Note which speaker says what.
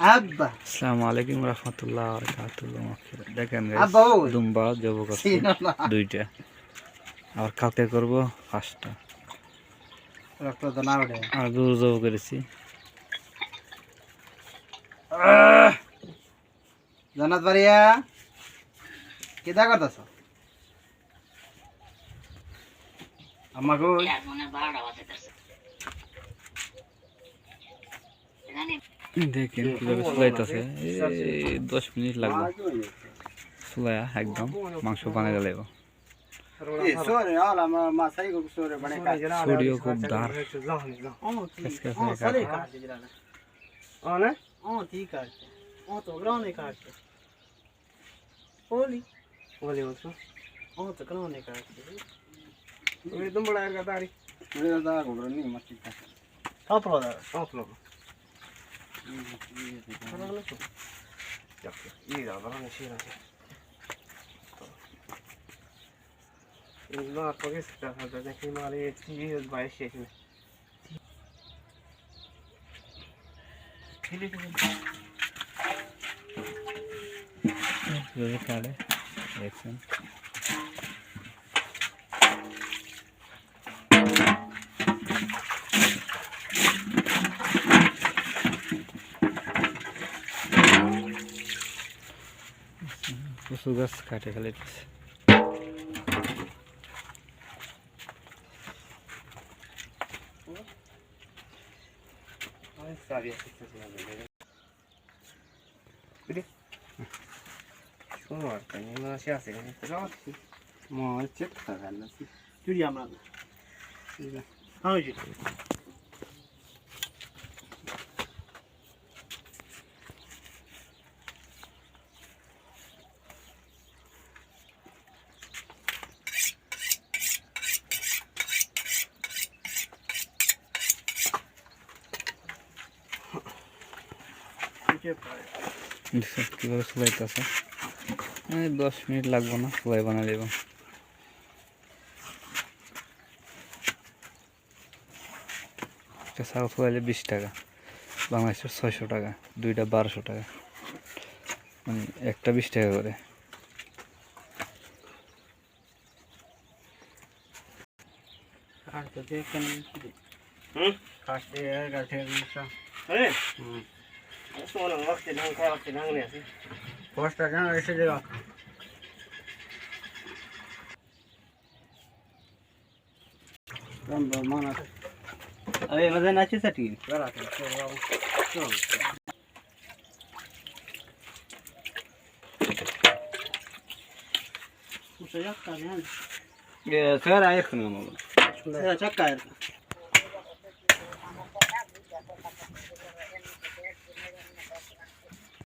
Speaker 1: আব্বা।
Speaker 2: আসসালামু আলাইকুম রহমতুল্লাহ বারাকাতুল্লাহ দেখেন। দুম্বা জব করছি দুইটা। আর কালকে করব? পাঁচটা।
Speaker 1: রক্ত তো না ওঠে
Speaker 2: আর গরু জব করেছি।
Speaker 1: জানাত বাড়িয়া। কেদা করতেছ? আমাকে ওই
Speaker 2: দেখেন কিভাবে চুলাইতেছে এই দশ মিনিট লাগবে চুলাইয়া একদম মাংস বানাই লাগবে
Speaker 1: সোরে আলা মা মা সাই গো সোরে বনে কাজ
Speaker 2: ছড়িও খুব ধার
Speaker 1: ও
Speaker 2: Qu'est-ce que
Speaker 1: ও
Speaker 2: c'est,
Speaker 1: সারে
Speaker 2: Kaka?
Speaker 1: কাজ দিলা না
Speaker 3: ও না
Speaker 1: ও ঠিক আছে ও তো
Speaker 3: Anladım. Yok yok. İyi davranan işe yarar. Bunlar arkaya sıklar herhalde. Kıymalı etkiyiz bayağı şeklinde.
Speaker 2: Gözü kaldı. Eksen. কচু গাছ কাটে ফেলাইতেছে
Speaker 3: সারি আছে বিদি তোমার কানে মাসে আছে রাখছি
Speaker 1: মো চেক খাগাল না চুরি আমরা হ্যাঁ
Speaker 2: কীভাবে চুলাইতেছে এই দশ মিনিট লাগবে না চুলাই বানাই দেব একটা ছাগল চুলাইলে বিশ টাকা বাংলাদেশের ছয়শো টাকা দুইটা বারোশো টাকা। মানে একটা বিশ টাকা করে।
Speaker 1: কাটতে দেখেন
Speaker 3: হুম। Sonun vaktin hangi vaktin hangi neyse. Koştadan
Speaker 1: öyle yok. Ben bu mana. Abi mazan açı satayım. Bu sıcak tabii. Ya sıra ayıkın ama.